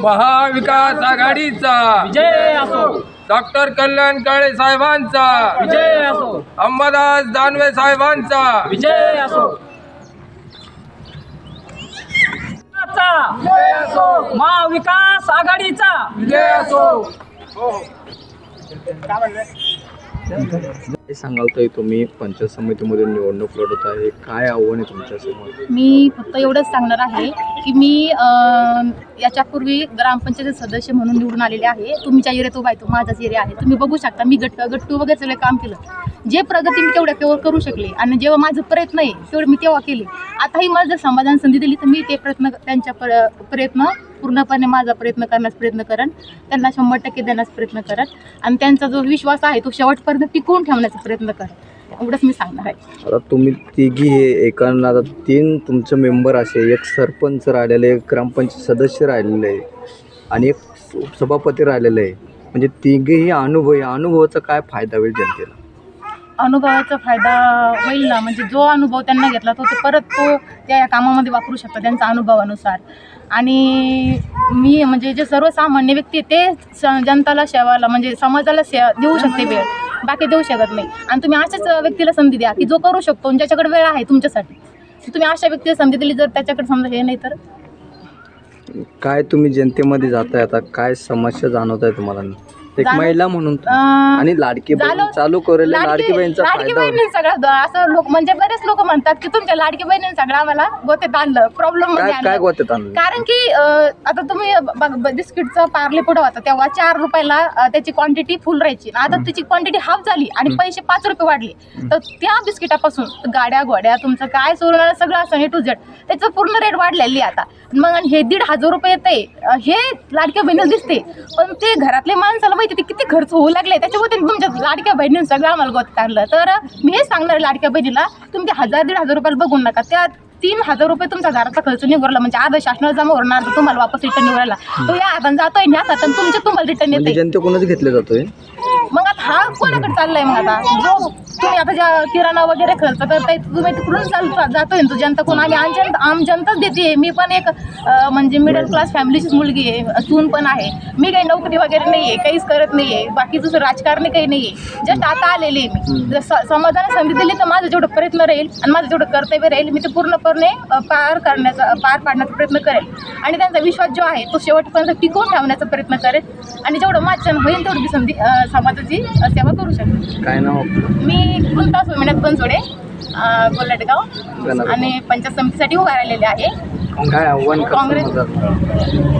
महाविकास आघाडीचा. विजय असो. डॉक्टर कल्याण काळे साहेबांचा. विजय असो. अंबादास दानवे साहेबांचा. विजय असो. महाविकास आघाडीचा. विजय असो. सांगाल तुम्ही पंचायत समितीमधून निवडणूक लढवत आहे. काय आव्हान आहे तुमच्यासमोर? मी फक्त एवढंच सांगणार आहे की मी अं, याच्यापूर्वी ग्रामपंचायत सदस्य म्हणून निवडून आलेले आहे. तुमच्या एरियात उभा आहे तो माझाच एरिया आहे. तुम्ही बघू शकता मी गट गट्टू वगैरे सगळं काम केलं. जे प्रगती मी तेवढ्या केवळ करू शकले आणि जेव्हा माझं प्रयत्न आहे तेवढं मी तेव्हा केले. आताही मला जर समाधान संधी दिली तर मी ते प्रयत्न त्यांच्या प्र प्रयत्न पूर्णपणे माझा प्रयत्न करण्यास प्रयत्न करेन त्यांना शंभर टक्के देण्याचा प्रयत्न करेन आणि त्यांचा जो विश्वास आहे तो शेवटपर्यंत टिकवून ठेवण्याचा प्रयत्न करेन. एवढंच मी सांगणार आहे. आता तुम्ही तिघी हे एकांना आता तीन तुमचे मेंबर असे एक सरपंच राहिलेले एक ग्रामपंचायत सदस्य राहिलेले आहे आणि एक सभापती राहिलेले आहे. म्हणजे तिघेही अनुभव या अनुभवाचा काय फायदा होईल जनतेला? अनुभवाचा फायदा होईल ना. म्हणजे जो अनुभव त्यांना घेतला तो ते परत तो त्या या कामामध्ये वापरू शकतात त्यांच्या अनुभवानुसार. आणि मी म्हणजे जे सर्वसामान्य व्यक्ती ते स- जनताला सेवाला म्हणजे समाजाला से देऊ शकते वेळ. बाकी देऊ शकत नाही. आणि तुम्ही अशाच व्यक्तीला संधी द्या की जो करू शकतो आणि ज्याच्याकडे वेळ आहे तुमच्यासाठी. तुम्ही अशा व्यक्तीला संधी दिली जर त्याच्याकडे समजा हे नाही तर? काय तुम्ही जनतेमध्ये जाताय आता? काय समस्या जाणवत आहे तुम्हाला? एक महिला म्हणून अं, आणि लाडकी बहीण झालं- चालू करेल लाडकी बहीणचा लाडकी फायदा होईल. बहिणी सगळं असं लोक म्हणजे बरेच लोक म्हणतात की तुमच्या लाडकी बहिणीने सगळं आम्हाला गोत्यात आणलं प्रॉब्लेममध्ये काय काय आणलं गोत्यात आणलं? कारण की अं, आता तुम्ही ब- ब- बिस्किटचा पार्ले पुढं होता तेव्हा चार रुपयाला अं, त्याची क्वांटिटी फुल राहायची. आता त्याची क्वांटिटी हाफ झाली आणि पैसे पाच रुपये वाढले. तर त्या बिस्किटापासून गाड्या गोड्या तुमचं काय सोडणार सगळं असं हे टू झेड त्याचं पूर्ण रेट वाढलेली आहे आता. मग आणि हे दीड हजार रुपये येते हे लाडक्या बहिणीला दिसते. पण ते घरातले माणसाला माहिती ते किती खर्च होऊ लागले. त्याच्यामुळे त्यांनी तुमच्या लाडक्या बहिणीने सगळं आम्हाला गोत आणलं तर मी हे सांगणार लाडक्या बहिणीला तुम्ही ते हजार दीड हजार रुपयाला बघून नका. त्या तीन हजार रुपये तुमच्या घराचा खर्च निवडला म्हणजे आधा शासनाला जमा होणार तुम्हाला वापस रिटर्न निवडायला तो या हाताने जातोय ह्या हाताने तुमचे तुम्हाला रिटर्न म्हणजे येते जनतेकडूनच घेतले जातोय. मग आता हा कोणाकडे चाललाय मग आता? जो तुम्ही आता ज्या किराणा वगैरे खर्च करताय तुम्ही तिकडून चाल जातोय ना तो जनता कोण? आम्ही आम जनता आम जनताच देते. मी पण एक अं, म्हणजे मिडल क्लास फॅमिलीचीच मुलगी आहे. सून पण आहे. मी काही नोकरी वगैरे नाही आहे काहीच करत नाही आहे बाकी दुसरं राजकारणी काही नाही आहे जस्ट आता आलेली आहे मी. जर स- समाजाने संधी दिली तर माझं जेवढं प्रयत्न राहील आणि माझं जेवढं कर्तव्य राहील मी ते पूर्णपणे अं, पार करण्याचा पार पाडण्याचा प्रयत्न करेल. आणि त्यांचा विश्वास जो आहे तो शेवटपर्यंत टिकवून ठेवण्याचा प्रयत्न करेल. आणि जेवढं माझ्यानं होईल तेवढी मी संधी अं, समाजाची अं, सेवा करू शकते. काय नाव आपलं? मी कृंता सोमिनाथ बनसोडे अं, कोल्हाटगाव आणि पंचायत समितीसाठी उभा राहिलेले आहे. काय आव्हान करतो काँग्रेस-